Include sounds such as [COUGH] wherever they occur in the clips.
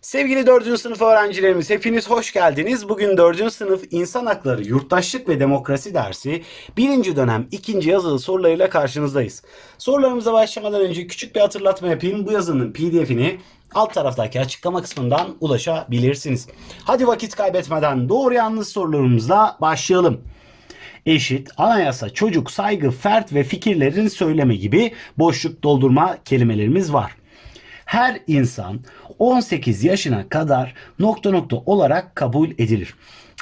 Sevgili 4. sınıf öğrencilerimiz hepiniz hoş geldiniz. Bugün 4. sınıf İnsan Hakları, Yurttaşlık ve Demokrasi dersi 1. dönem 2. yazılı sorularıyla karşınızdayız. Sorularımıza başlamadan önce küçük bir hatırlatma yapayım. Bu yazının pdf'ini alt taraftaki açıklama kısmından ulaşabilirsiniz. Hadi vakit kaybetmeden doğru yanlış sorularımızla başlayalım eşit, anayasa, çocuk, saygı, fert ve fikirlerin söyleme gibi boşluk doldurma kelimelerimiz var. Her insan 18 yaşına kadar nokta nokta olarak kabul edilir.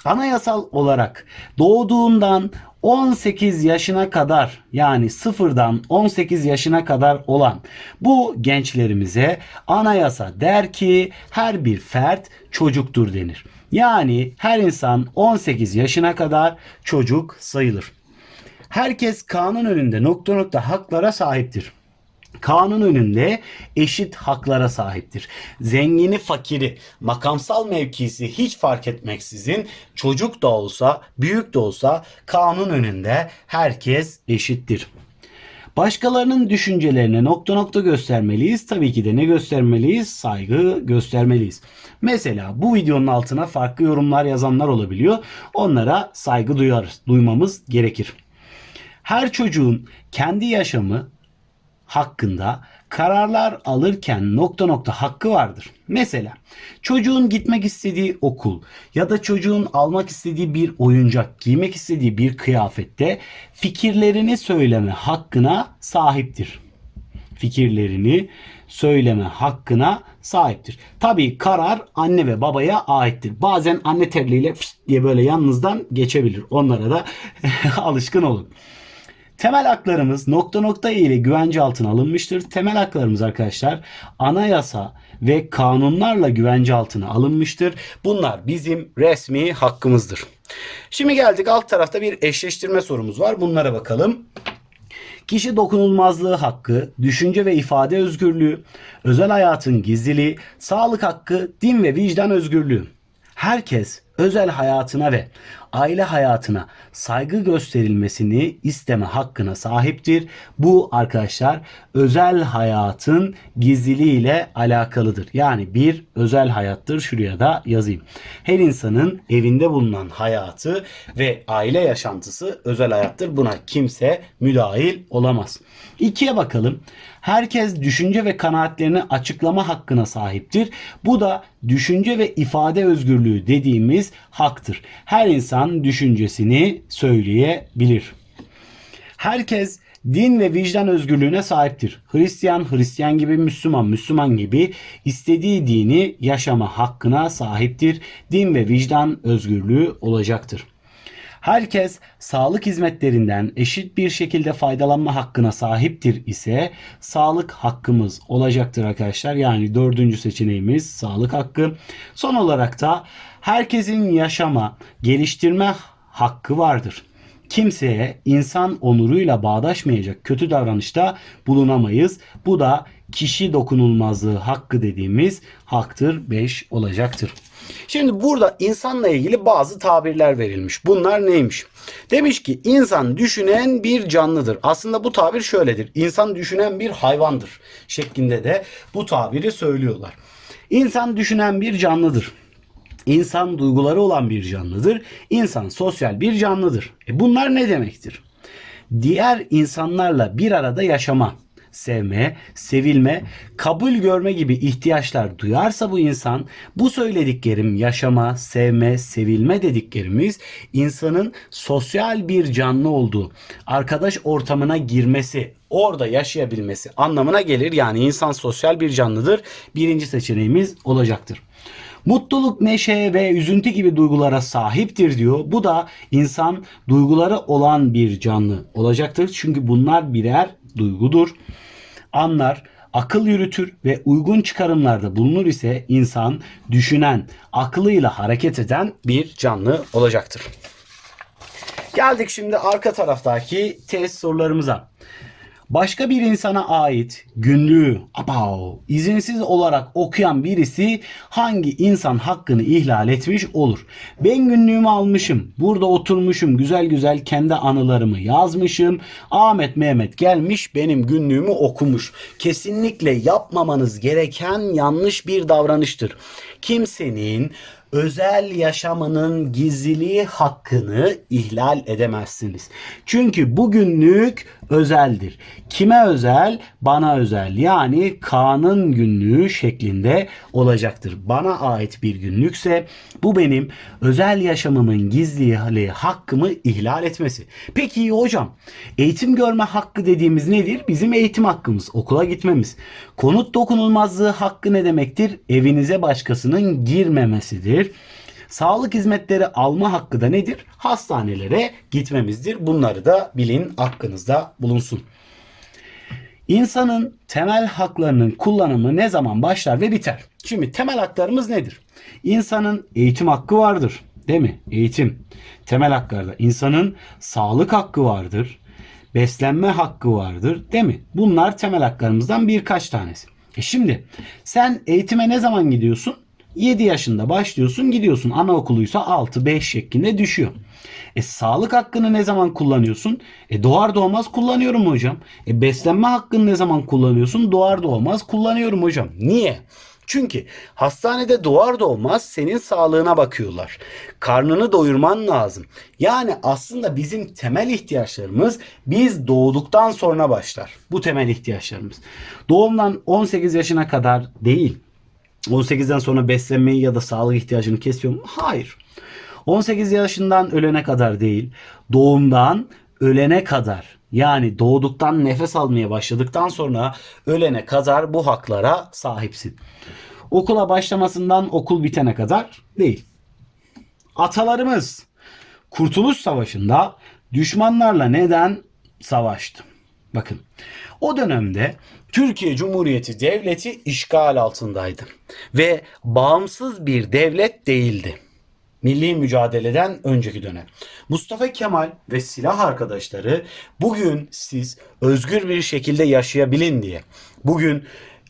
Anayasal olarak doğduğundan 18 yaşına kadar yani sıfırdan 18 yaşına kadar olan bu gençlerimize anayasa der ki her bir fert çocuktur denir. Yani her insan 18 yaşına kadar çocuk sayılır. Herkes kanun önünde nokta nokta haklara sahiptir. Kanun önünde eşit haklara sahiptir. Zengini, fakiri, makamsal mevkisi hiç fark etmeksizin çocuk da olsa, büyük de olsa kanun önünde herkes eşittir. Başkalarının düşüncelerine nokta nokta göstermeliyiz. Tabii ki de ne göstermeliyiz? Saygı göstermeliyiz. Mesela bu videonun altına farklı yorumlar yazanlar olabiliyor. Onlara saygı duyarız, duymamız gerekir. Her çocuğun kendi yaşamı hakkında kararlar alırken nokta nokta hakkı vardır. Mesela çocuğun gitmek istediği okul ya da çocuğun almak istediği bir oyuncak, giymek istediği bir kıyafette fikirlerini söyleme hakkına sahiptir. Fikirlerini söyleme hakkına sahiptir. Tabii karar anne ve babaya aittir. Bazen anne terliğiyle diye böyle yanınızdan geçebilir. Onlara da [LAUGHS] alışkın olun. Temel haklarımız nokta nokta ile güvence altına alınmıştır. Temel haklarımız arkadaşlar anayasa ve kanunlarla güvence altına alınmıştır. Bunlar bizim resmi hakkımızdır. Şimdi geldik alt tarafta bir eşleştirme sorumuz var. Bunlara bakalım. Kişi dokunulmazlığı hakkı, düşünce ve ifade özgürlüğü, özel hayatın gizliliği, sağlık hakkı, din ve vicdan özgürlüğü. Herkes özel hayatına ve aile hayatına saygı gösterilmesini isteme hakkına sahiptir. Bu arkadaşlar özel hayatın gizliliği ile alakalıdır. Yani bir özel hayattır. Şuraya da yazayım. Her insanın evinde bulunan hayatı ve aile yaşantısı özel hayattır. Buna kimse müdahil olamaz. İkiye bakalım. Herkes düşünce ve kanaatlerini açıklama hakkına sahiptir. Bu da düşünce ve ifade özgürlüğü dediğimiz haktır. Her insan düşüncesini söyleyebilir. Herkes din ve vicdan özgürlüğüne sahiptir. Hristiyan Hristiyan gibi, Müslüman Müslüman gibi istediği dini yaşama hakkına sahiptir. Din ve vicdan özgürlüğü olacaktır. Herkes sağlık hizmetlerinden eşit bir şekilde faydalanma hakkına sahiptir ise sağlık hakkımız olacaktır arkadaşlar. Yani dördüncü seçeneğimiz sağlık hakkı. Son olarak da herkesin yaşama, geliştirme hakkı vardır. Kimseye insan onuruyla bağdaşmayacak kötü davranışta bulunamayız. Bu da kişi dokunulmazlığı hakkı dediğimiz haktır 5 olacaktır. Şimdi burada insanla ilgili bazı tabirler verilmiş. Bunlar neymiş? Demiş ki insan düşünen bir canlıdır. Aslında bu tabir şöyledir. İnsan düşünen bir hayvandır şeklinde de bu tabiri söylüyorlar. İnsan düşünen bir canlıdır. İnsan duyguları olan bir canlıdır. İnsan sosyal bir canlıdır. E bunlar ne demektir? Diğer insanlarla bir arada yaşama, sevme, sevilme, kabul görme gibi ihtiyaçlar duyarsa bu insan bu söylediklerim yaşama, sevme, sevilme dediklerimiz insanın sosyal bir canlı olduğu, arkadaş ortamına girmesi, orada yaşayabilmesi anlamına gelir. Yani insan sosyal bir canlıdır. Birinci seçeneğimiz olacaktır. Mutluluk, neşe ve üzüntü gibi duygulara sahiptir diyor. Bu da insan duyguları olan bir canlı olacaktır. Çünkü bunlar birer duygudur. Anlar, akıl yürütür ve uygun çıkarımlarda bulunur ise insan düşünen, aklıyla hareket eden bir canlı olacaktır. Geldik şimdi arka taraftaki test sorularımıza. Başka bir insana ait günlüğü abav, izinsiz olarak okuyan birisi hangi insan hakkını ihlal etmiş olur? Ben günlüğümü almışım. Burada oturmuşum. Güzel güzel kendi anılarımı yazmışım. Ahmet Mehmet gelmiş benim günlüğümü okumuş. Kesinlikle yapmamanız gereken yanlış bir davranıştır. Kimsenin özel yaşamının gizliliği hakkını ihlal edemezsiniz. Çünkü bu günlük özeldir. Kime özel? Bana özel. Yani Kaan'ın günlüğü şeklinde olacaktır. Bana ait bir günlükse bu benim özel yaşamımın gizliliği hakkımı ihlal etmesi. Peki hocam eğitim görme hakkı dediğimiz nedir? Bizim eğitim hakkımız, okula gitmemiz. Konut dokunulmazlığı hakkı ne demektir? Evinize başkasının girmemesidir. Sağlık hizmetleri alma hakkı da nedir? Hastanelere gitmemizdir. Bunları da bilin, aklınızda bulunsun. İnsanın temel haklarının kullanımı ne zaman başlar ve biter? Şimdi temel haklarımız nedir? İnsanın eğitim hakkı vardır. Değil mi? Eğitim. Temel haklarda. İnsanın sağlık hakkı vardır. Beslenme hakkı vardır. Değil mi? Bunlar temel haklarımızdan birkaç tanesi. E şimdi sen eğitime ne zaman gidiyorsun? 7 yaşında başlıyorsun gidiyorsun. Anaokuluysa 6-5 şeklinde düşüyor. E sağlık hakkını ne zaman kullanıyorsun? E doğar doğmaz kullanıyorum hocam. E beslenme hakkını ne zaman kullanıyorsun? Doğar doğmaz kullanıyorum hocam. Niye? Çünkü hastanede doğar doğmaz senin sağlığına bakıyorlar. Karnını doyurman lazım. Yani aslında bizim temel ihtiyaçlarımız biz doğduktan sonra başlar. Bu temel ihtiyaçlarımız. Doğumdan 18 yaşına kadar değil. 18'den sonra beslenmeyi ya da sağlık ihtiyacını kesiyor mu? Hayır. 18 yaşından ölene kadar değil, doğumdan ölene kadar yani doğduktan nefes almaya başladıktan sonra ölene kadar bu haklara sahipsin. Okula başlamasından okul bitene kadar değil. Atalarımız Kurtuluş Savaşı'nda düşmanlarla neden savaştı? Bakın o dönemde Türkiye Cumhuriyeti Devleti işgal altındaydı ve bağımsız bir devlet değildi. Milli mücadeleden önceki dönem. Mustafa Kemal ve silah arkadaşları bugün siz özgür bir şekilde yaşayabilin diye bugün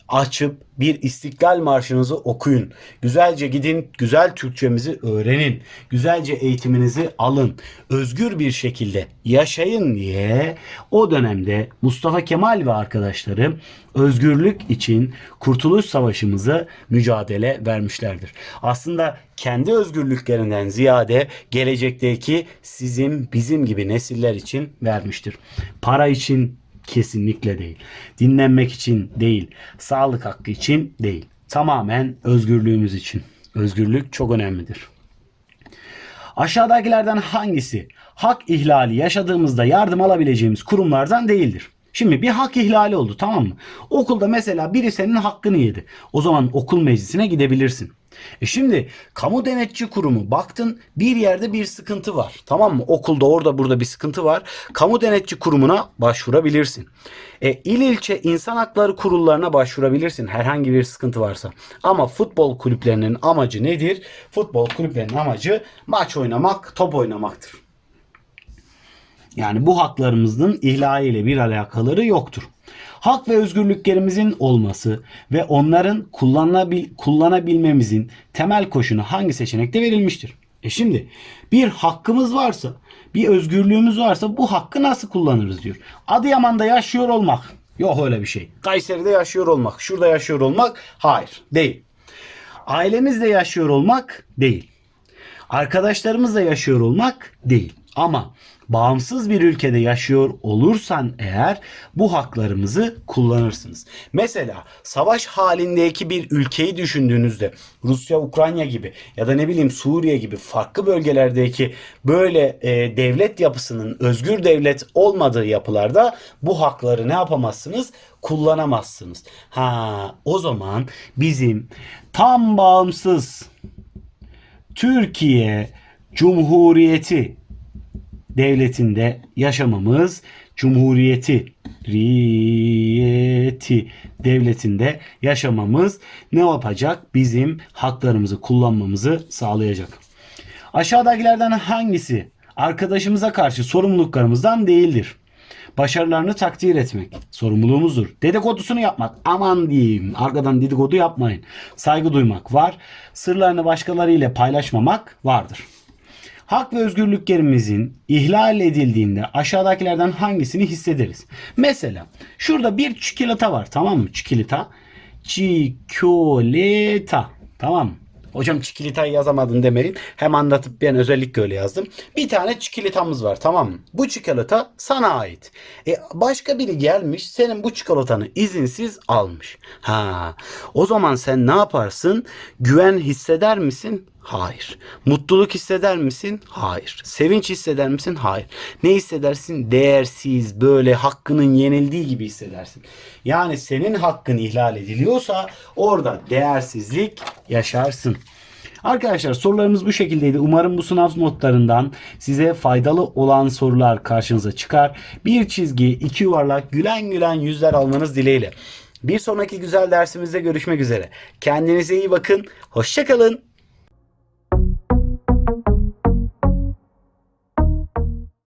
açıp bir istiklal marşınızı okuyun. Güzelce gidin, güzel Türkçemizi öğrenin. Güzelce eğitiminizi alın. Özgür bir şekilde yaşayın diye o dönemde Mustafa Kemal ve arkadaşları özgürlük için Kurtuluş Savaşımızı mücadele vermişlerdir. Aslında kendi özgürlüklerinden ziyade gelecekteki sizin bizim gibi nesiller için vermiştir. Para için Kesinlikle değil. Dinlenmek için değil. Sağlık hakkı için değil. Tamamen özgürlüğümüz için. Özgürlük çok önemlidir. Aşağıdakilerden hangisi hak ihlali yaşadığımızda yardım alabileceğimiz kurumlardan değildir? Şimdi bir hak ihlali oldu tamam mı? Okulda mesela biri senin hakkını yedi. O zaman okul meclisine gidebilirsin. E şimdi kamu denetçi kurumu baktın bir yerde bir sıkıntı var. Tamam mı? Okulda orada burada bir sıkıntı var. Kamu denetçi kurumuna başvurabilirsin. E, il ilçe insan hakları kurullarına başvurabilirsin herhangi bir sıkıntı varsa. Ama futbol kulüplerinin amacı nedir? Futbol kulüplerinin amacı maç oynamak, top oynamaktır. Yani bu haklarımızın ihlaliyle bir alakaları yoktur. Hak ve özgürlüklerimizin olması ve onların kullanılabil kullanabilmemizin temel koşunu hangi seçenekte verilmiştir? E şimdi bir hakkımız varsa, bir özgürlüğümüz varsa bu hakkı nasıl kullanırız diyor. Adıyaman'da yaşıyor olmak. Yok öyle bir şey. Kayseri'de yaşıyor olmak, şurada yaşıyor olmak hayır değil. Ailemizle yaşıyor olmak değil. Arkadaşlarımızla yaşıyor olmak değil. Ama bağımsız bir ülkede yaşıyor olursan eğer bu haklarımızı kullanırsınız. Mesela savaş halindeki bir ülkeyi düşündüğünüzde Rusya, Ukrayna gibi ya da ne bileyim Suriye gibi farklı bölgelerdeki böyle e, devlet yapısının özgür devlet olmadığı yapılarda bu hakları ne yapamazsınız? Kullanamazsınız. Ha o zaman bizim tam bağımsız Türkiye Cumhuriyeti devletinde yaşamamız cumhuriyeti riyeti devletinde yaşamamız ne yapacak? Bizim haklarımızı kullanmamızı sağlayacak. Aşağıdakilerden hangisi arkadaşımıza karşı sorumluluklarımızdan değildir? Başarılarını takdir etmek sorumluluğumuzdur. Dedikodusunu yapmak aman diyeyim arkadan dedikodu yapmayın. Saygı duymak var. Sırlarını başkalarıyla paylaşmamak vardır. Hak ve özgürlüklerimizin ihlal edildiğinde aşağıdakilerden hangisini hissederiz? Mesela şurada bir çikolata var tamam mı? Çikolata. Çikolata. Tamam mı? Hocam çikolatayı yazamadın demeyin. Hem anlatıp ben özellikle öyle yazdım. Bir tane çikolatamız var tamam mı? Bu çikolata sana ait. E, başka biri gelmiş senin bu çikolatanı izinsiz almış. Ha, o zaman sen ne yaparsın? Güven hisseder misin? Hayır. Mutluluk hisseder misin? Hayır. Sevinç hisseder misin? Hayır. Ne hissedersin? Değersiz, böyle hakkının yenildiği gibi hissedersin. Yani senin hakkın ihlal ediliyorsa orada değersizlik yaşarsın. Arkadaşlar sorularımız bu şekildeydi. Umarım bu sınav notlarından size faydalı olan sorular karşınıza çıkar. Bir çizgi, iki yuvarlak, gülen gülen yüzler almanız dileğiyle. Bir sonraki güzel dersimizde görüşmek üzere. Kendinize iyi bakın. Hoşçakalın.